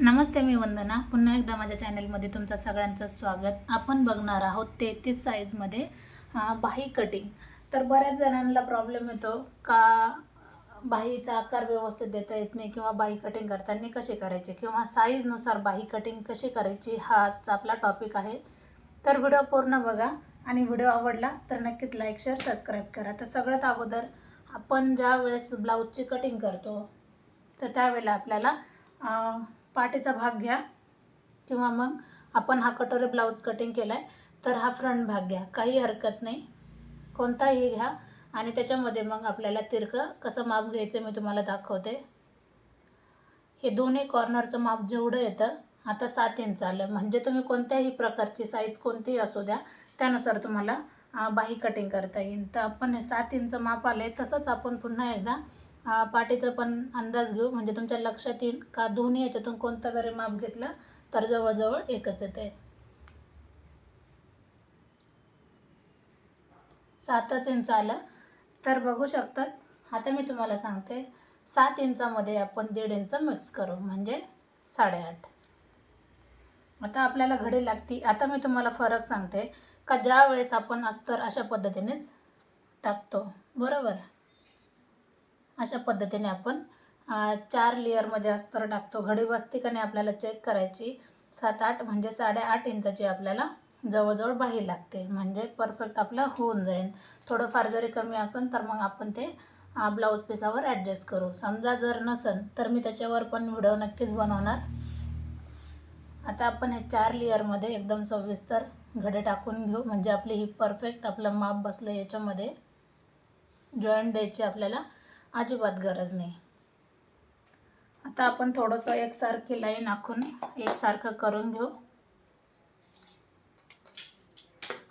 नमस्ते मी वंदना. पुन्हा एकदा माझ्या चॅनलमध्ये तुमचं सगळ्यांचं स्वागत. आपण बघणार आहोत तेहतीस साईजमध्ये बाही कटिंग तर बऱ्याच जणांना प्रॉब्लेम येतो का बाहीचा आकार व्यवस्थित देता येत नाही किंवा बाही कटिंग करताना कसे करायचे किंवा साईजनुसार बाही कटिंग कशी करायची हाच आपला टॉपिक आहे. तर व्हिडिओ पूर्ण बघा आणि व्हिडिओ आवडला तर नक्कीच लाईक शेअर सबस्क्राईब करा. तर सगळ्यात अगोदर आपण ज्या वेळेस ब्लाऊजची कटिंग करतो तर त्यावेळेला आपल्याला पाठीचा भाग घ्या. किंवा मग आपण हा कटोरे ब्लाऊज कटिंग केला आहे तर हा फ्रंट भाग घ्या. काही हरकत नाही. कोणताही घ्या. आणि त्याच्यामध्ये मग आपल्याला तिरकं कसं माप घ्यायचं मी तुम्हाला दाखवते. हे दोन्ही कॉर्नरचं माप जेवढं येतं आता सात इंच आलं. म्हणजे तुम्ही कोणत्याही प्रकारची साईज कोणतीही असू द्या त्यानुसार तुम्हाला बाही कटिंग करता येईल. तर आपण हे सात इंच माप आले तसंच आपण पुन्हा एकदा पाठीचा पण अंदाज घेऊ. म्हणजे तुमच्या लक्षात येईल का दोन्ही याच्यातून कोणता जरी माप घेतला तर जवळजवळ एकच येते सातच इंच आलं. तर बघू शकतात. आता मी तुम्हाला सांगते. सात इंचामध्ये आपण दीड इंच मिक्स करू. म्हणजे साडेआठ. आता आपल्याला घडी लागती. आता मी तुम्हाला फरक सांगते. का ज्या वेळेस आपण अस्तर अशा पद्धतीनेच टाकतो. बरोबर? अशा पद्धतीने आपण चार लेअरमध्ये अस्तर टाकतो. घडी बसते का नाही आपल्याला चेक करायची. सात आठ म्हणजे साडेआठ इंचाची आपल्याला जवळजवळ बाही लागते. म्हणजे परफेक्ट आपलं होऊन जाईल. थोडंफार जरी कमी असेल तर मग आपण ते ब्लाऊज पिसावर ॲडजस्ट करू. समजा जर नसेल तर मी त्याच्यावर पण व्हिडिओ नक्कीच बनवणार. आता आपण हे चार लेअरमध्ये एकदम सविस्तर घडे टाकून घेऊ. म्हणजे आपली ही परफेक्ट आपलं माप बसलं याच्यामध्ये. जॉईंट द्यायची आपल्याला अजिबात गरज नाही. आता आपण थोडंसं एकसारखी लाईन आखून एकसारखं करून घेऊ.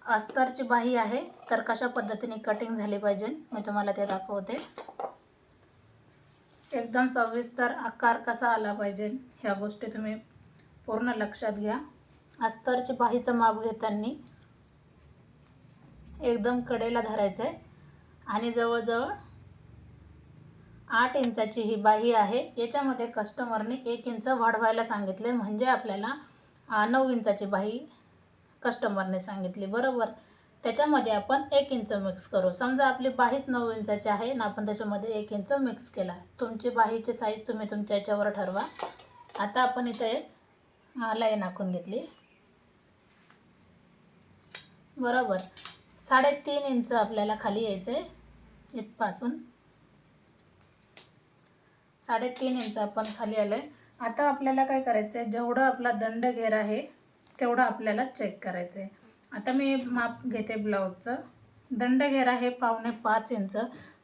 अस्तरची बाही आहे तर कशा पद्धतीने कटिंग झाली पाहिजे मी तुम्हाला ते दाखवते. एकदम सविस्तर आकार कसा आला पाहिजे ह्या गोष्टी तुम्ही पूर्ण लक्षात घ्या. अस्तरची बाहीचं माप घेताना एकदम कडेला धरायचं आहे आणि जवळजवळ आठ इंचाची ही बाही आहे. याच्यामध्ये कस्टमरने एक इंच वाढवायला सांगितले. म्हणजे आपल्याला नऊ इंचाची बाही कस्टमरने सांगितली. बरोबर? त्याच्यामध्ये आपण एक इंच मिक्स करू. समजा आपली बाहीच नऊ इंचाची आहे ना आपण त्याच्यामध्ये एक इंच मिक्स केला. तुमची बाहीची साईज तुम्ही तुमच्या याच्यावर ठरवा. आता आपण इथं एक लाईन आखून घेतली. बरोबर? साडेतीन इंच आपल्याला खाली यायचं आहे इथपासून. साडेतीन इंच आपण खाली आलं आहे आता आपल्याला काय करायचं आहे जेवढं आपला दंड घेर आहे तेवढं आपल्याला चेक करायचं आहे आता मी माप घेते ब्लाऊजचं दंड घेर आहे पावणे पाच इंच.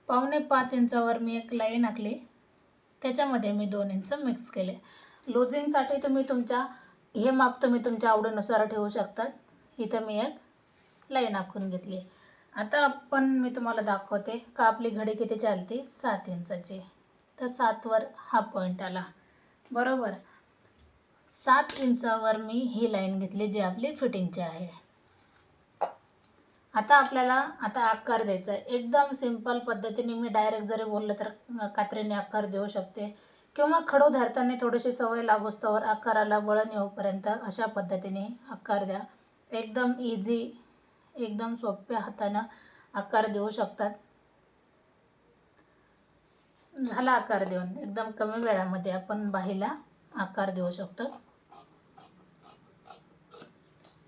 पावणे पाच इंचावर मी एक लाईन आखली. त्याच्यामध्ये मी दोन इंच मिक्स केले. लुझिंगसाठी तुम्ही तुमच्या हे माप तुम्ही तुमच्या आवडीनुसार ठेवू शकतात. इथं मी एक लाईन आखून घेतली. आता आपण मी तुम्हाला दाखवते का आपली घडी किती चालते? सात इंचाची. तर सातवर हा पॉईंट आला. बरोबर? सात इंचावर मी ही लाईन घेतली जी आपली फिटिंगची आहे. आता आपल्याला आता आकार द्यायचा आहे. एकदम सिंपल पद्धतीने मी डायरेक्ट जरी बोललं तर कात्रीने आकार देऊ शकते. किंवा खडू धरताना थोडीशी सवय लागोस्तवर आकाराला वळण येऊपर्यंत अशा पद्धतीने आकार द्या. एकदम इझी एकदम सोप्या हातानं आकार देऊ शकतात. झाला आकार देऊन. एकदम कमी वेळामध्ये आपण बाहीला आकार देऊ शकतो.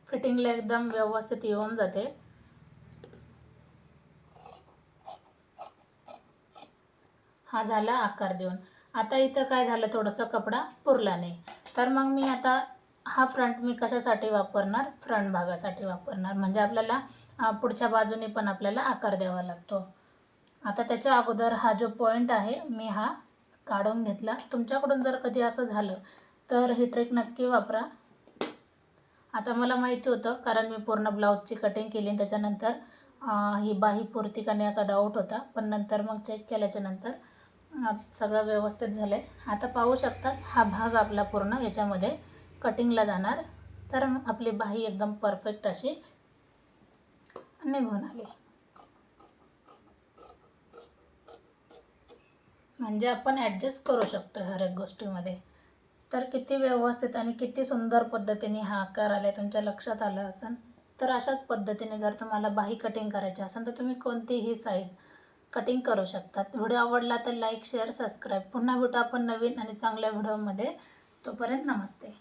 फिटिंगला एकदम व्यवस्थित येऊन जाते. हा झाला आकार देऊन. आता इथं काय झालं? थोडंसं कपडा पुरला नाही तर मग मी आता हा फ्रंट मी कशासाठी वापरणार? फ्रंट भागासाठी वापरणार. म्हणजे आपल्याला पुढच्या बाजूने पण आपल्याला आकार द्यावा लागतो. आता त्याच्या अगोदर हा जो पॉईंट आहे मी हा काढून घेतला. तुमच्याकडून जर कधी असं झालं तर ही ट्रिक नक्की वापरा. आता मला माहिती होतं कारण मी पूर्ण ब्लाऊजची कटिंग केली आणि त्याच्यानंतर ही बाही पुरती का नाही असा डाऊट होता. पण नंतर मग चेक केल्याच्यानंतर सगळं व्यवस्थित झालं आहे आता पाहू शकतात हा भाग आपला पूर्ण याच्यामध्ये कटिंगला जाणार. तर आपली बाही एकदम परफेक्ट अशी निघून आली. म्हणजे आपण ॲडजस्ट करू शकतो हर एक गोष्टीमध्ये. तर किती व्यवस्थित आणि किती सुंदर पद्धतीने हा आकार आला तुमच्या लक्षात आलं असेल तर अशाच पद्धतीने जर तुम्हाला बाही कटिंग करायची असेल तर तुम्ही कोणतीही साईज कटिंग करू शकतात व्हिडिओ आवडला तर लाईक शेअर सबस्क्राईब पुन्हा भेटू आपण नवीन आणि चांगल्या व्हिडिओमध्ये तोपर्यंत नमस्ते.